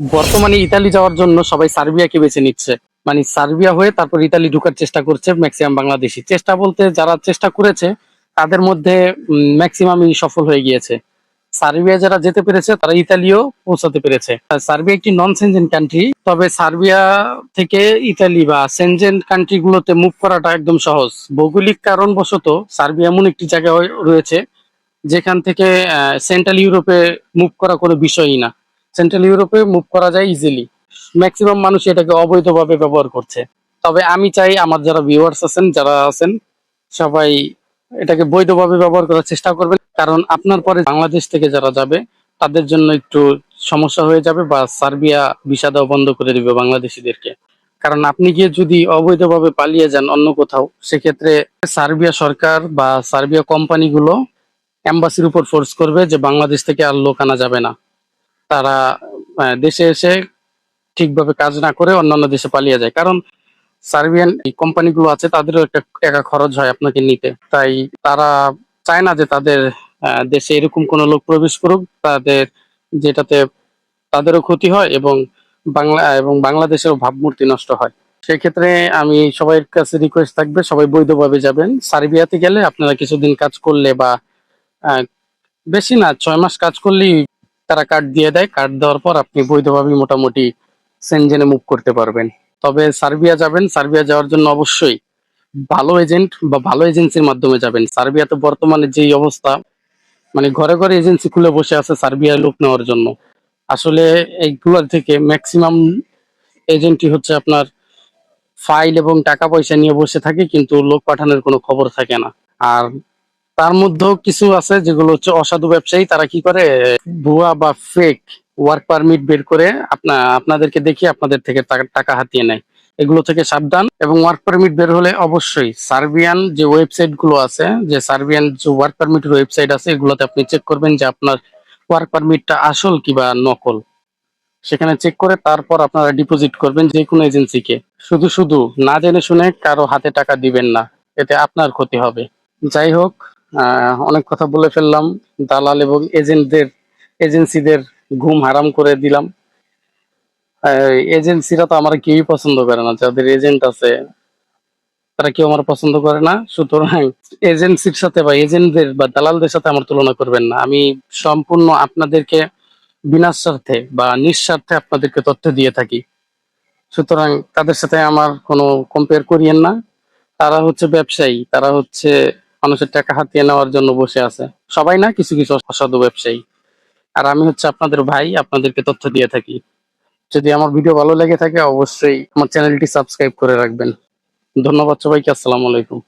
বর্তমানে ইতালি যাওয়ার জন্য সবাই সার্বিয়াকে বেছে নিচ্ছে। মানে সার্বিয়া হয়ে তারপর ইতালি ঢুকার চেষ্টা করছে ম্যাক্সিমাম বাংলাদেশি। চেষ্টা বলতে যারা চেষ্টা করেছে, তাদের মধ্যে ম্যাক্সিমামই সফল হয়ে গিয়েছে। সার্বিয়া যারা যেতে পেরেছে, তারা ইতালিও পৌঁছাতে পেরেছে। সার্বিয়া একটি নন সেনজেন কান্ট্রি তবে সার্বিয়া থেকে ইতালি বা সেনজেন কান্ট্রি গুলোতে মুভ করাটা একদম সহজ। ভৌগোলিক কারণবশত সার্বিয়া এমন একটি জায়গায় রয়েছে, যেখান থেকে সেন্ট্রাল ইউরোপে মুভ করা কোনো বিষয়ই না। সেন্ট্রাল ইউরোপে মুভ করা যায় ইজিলি ম্যাক্সিমাম মানুষ এটাকে অবৈধভাবে ব্যবহার করছে। তবে আমি চাই আমার যারা ভিউয়ার্স আছেন, যারা আছেন, সবাই এটাকে বৈধভাবে ব্যবহার করার চেষ্টা করবেন। কারণ আপনার পরে বাংলাদেশ থেকে যারা যাবে, তাদের জন্য একটু সমস্যা হয়ে যাবে বা সার্বিয়া ভিসা দেওয়া বন্ধ করে দিবে বাংলাদেশিদেরকে। কারণ আপনি গিয়ে যদি অবৈধভাবে পালিয়ে যান অন্য কোথাও, সেক্ষেত্রে সার্বিয়া সরকার বা সার্বিয়া কোম্পানিগুলো এম্বাসির উপর ফোর্স করবে যে বাংলাদেশ থেকে আর লোক আনা যাবে না। তারা দেশে এসে ঠিকভাবে কাজ না করে অন্যান্য দেশে পালিয়ে যায়। কারণ সার্বিয়ান কোম্পানিগুলো আছে, তাদেরও একটা টাকা খরচ হয় আপনাকে নিতে। তাই তারা চায় না যে তাদের দেশে এরকম কোনো লোক প্রবেশ করুক। তাদের যেটাতে তাদেরও ক্ষতি হয় এবং বাংলা, এবং বাংলাদেশেরও ভাবমূর্তি নষ্ট হয়। সেক্ষেত্রে আমি সবার কাছে রিকোয়েস্ট থাকবে, সবাই বৈধভাবে যাবেন। সার্বিয়াতে গেলে আপনারা কিছুদিন কাজ করলে বা বেশি না, ছয় মাস কাজ করলেই তারা কার্ড দিয়ে দেয়। কার্ড দেওয়ার পর আপনি বৈধভাবে মোটামুটি সেনজেনে মুভ করতে পারবেন। তবে সার্বিয়া যাবেন। সার্বিয়া যাওয়ার জন্য অবশ্যই ভালো এজেন্ট বা ভালো এজেন্সির মাধ্যমে যাবেন। সার্বিয়াতে বর্তমানে যেই অবস্থা মানে ঘরে ঘরে এজেন্সি খুলে বসে আছে সার্বিয়ায় লোক নেওয়ার জন্য। আসলে এইগুলোর থেকে ম্যাক্সিমাম এজেন্টই হচ্ছে আপনার ফাইল এবং টাকা পয়সা নিয়ে বসে থাকে, কিন্তু লোক পাঠানোর কোনো খবর থাকে না। আর তার মধ্যেও কিছু আছে যেগুলো হচ্ছে অসাধু ব্যবসায়ী, তারা কি করে? ভুয়া বা ফেক ওয়ার্ক পারমিট বের করে আপনা, আপনাদেরকে দেখিয়ে আপনাদের থেকে টাকা- হাতিয়ে নেয়। এগুলো থেকে সাবধান এবং ওয়ার্ক পারমিট বের হলে অবশ্যই সার্বিয়ান যে ওয়েবসাইটগুলো আছে, যে সার্বিয়ান যে ওয়ার্ক পারমিটের ওয়েবসাইট আছে, এগুলোতে আপনি চেক করবেন যে আপনার ওয়ার্ক পারমিটটা আসল কিবা নকল। সেখানে চেক করে তারপর আপনারা ডিপোজিট করবেন যে কোনো এজেন্সিকে শুধু শুধু না জেনে শুনে কারও হাতে টাকা দিবেন না, এতে আপনার ক্ষতি হবে। যাই হোক অনেক কথা বলে ফেললাম। দালাল এবং এজেন্টদের, এজেন্সিদের ঘুম হারাম করে দিলাম। এজেন্সিরা তো আমার কেউই পছন্দ করে না। যাদের এজেন্ট আছে, তারা কেউ আমার পছন্দ করে না। সুতরাং এজেন্সির সাথে বা এজেন্টদের বা দালালদের সাথে আমার তুলনা করবেন না। আমি সম্পূর্ণ আপনাদেরকে বিনা স্বার্থে বা নিঃস্বার্থে আপনাদেরকে তথ্য দিয়ে থাকি। সুতরাং তাদের সাথে আমার কোনো কম্পেয়ার করিয়েন না। তারা হচ্ছে ব্যবসায়ী, তারা হচ্ছে মানুষের টাকা হাতিয়ে নেওয়ার জন্য বসে আছে। সবাই না কিছু কিছু অসাধু ব্যবসায়ী। আর আমি হচ্ছে আপনাদের ভাই, আপনাদেরকে তথ্য দিয়ে থাকি। যদি আমার ভিডিও ভালো লেগে থাকে, অবশ্যই আমার চ্যানেলটি সাবস্ক্রাইব করে রাখবেন। ধন্যবাদ সবাইকে, আসসালামু আলাইকুম।